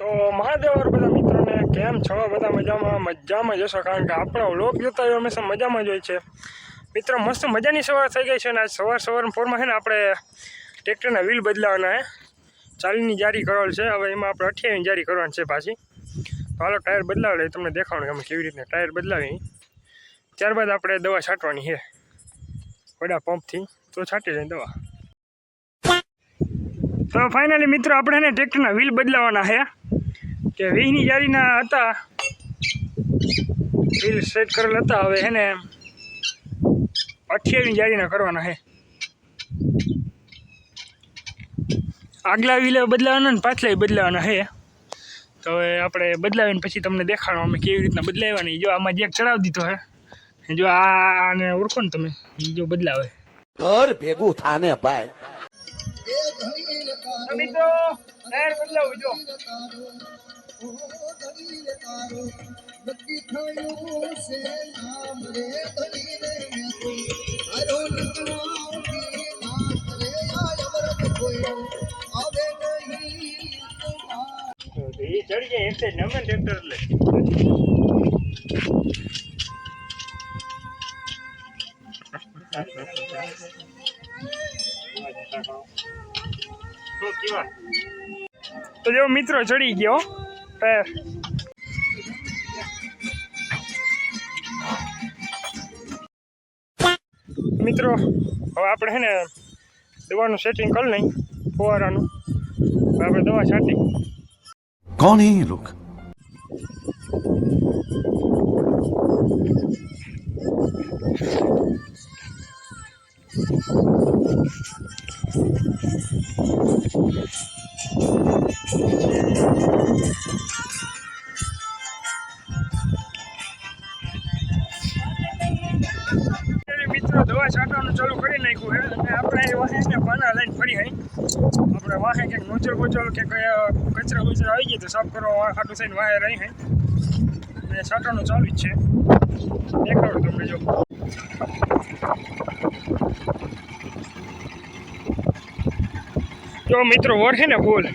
તો મહાદેવર બધા મિત્રોને કેમ છો? બધા મજામાં? મજામાં જશો કારણ કે આપણો લોક જોતા હોય હંમેશા મજામાં જ હોય છે. મિત્રો, મસ્ત મજાની સવાર થઈ ગઈ છે અને આજ સવાર સવારના ફોરમાં છે ને આપણે ટ્રેક્ટરના વ્હીલ બદલાવાના હે. ચાલીની જારી કરેલ છે. હવે એમાં આપણે અઠ્યાવીસ જારી કરવાની છે પાછી. તો હાલો, ટાયર બદલાવે તમને દેખાડું કે અમે કેવી રીતના ટાયર બદલાવી. ત્યારબાદ આપણે દવા છાંટવાની છે. વડા પંપથી. તો છાંટી જાય દવા. તો ફાઇનલી મિત્રો, આપણે ને ટ્રેક્ટરના વ્હીલ બદલાવાના છે. કે વીની જારીના હતા. વ્હીલ સેટ કરેલ હતા. હવે એને અઠ્યાવીસ જારીના કરવાના છે. આગલા વ્હીલે બદલાવાના ને પાછલા બદલાવાના છે. તો હવે આપણે બદલાવીને પછી તમને દેખાડો અમે કેવી રીતના બદલાવવાની જો આમાં જેક ચડાવી દીધો હે જો આને ઓળખો ને તમે જો બદલાવે. ઘર ભેગું થાને ભાઈ. મિત્રો ટાયર બદલાવું જો. ચડી જાય એટલે નમે ટ્રેક્ટર એટલે તો જેવો મિત્રો ચડી ગયો. ટ્રેસ મિત્રો, હવે આપણે હે ને દવાનું સેટિંગ કરી લઈ ફુવારાનું. આપણે દવા છાંટી. કોણ હે લોક? Thank you. મિત્રો, દવા છાંટવાનું ચાલુ કરી નાખ્યું છે અને આપણે વાહે પાના લઈને ફરી હઈ. આપણે વાહે ક્યાંક નોચર બોચર કે કચરા બચરા આવી ગયો તો સાફ કરવા ખાટું થઈને વાહે રહી હઈ. છાંટવાનું ચાલુ જ છે. દેખાડું તમને જો. જો મિત્રો વરસે ને ફૂલ.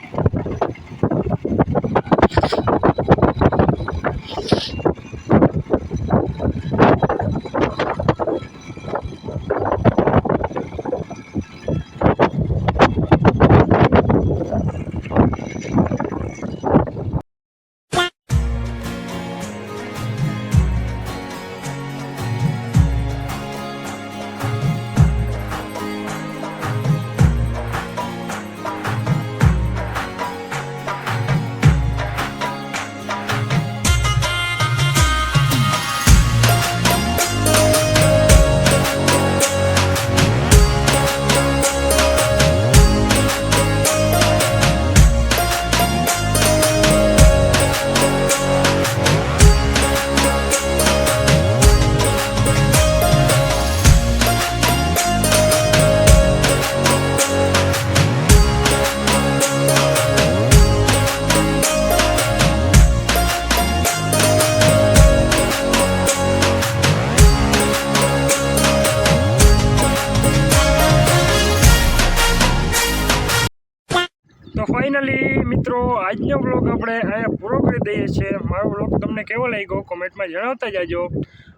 તો ફાઇનલી મિત્રો, આજનો બ્લોગ આપણે અહીંયા પૂરો કરી દઈએ છીએ. મારો બ્લોગ તમને કેવો લાગ્યો કોમેન્ટમાં જણાવતા જાજો.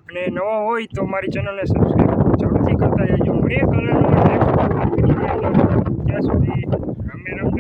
અને નવા હોય તો મારી ચેનલને સબસ્ક્રાઈબ જરૂરથી કરતા જાજો. મળીએ કલરનો ત્યાં સુધી રમે રામ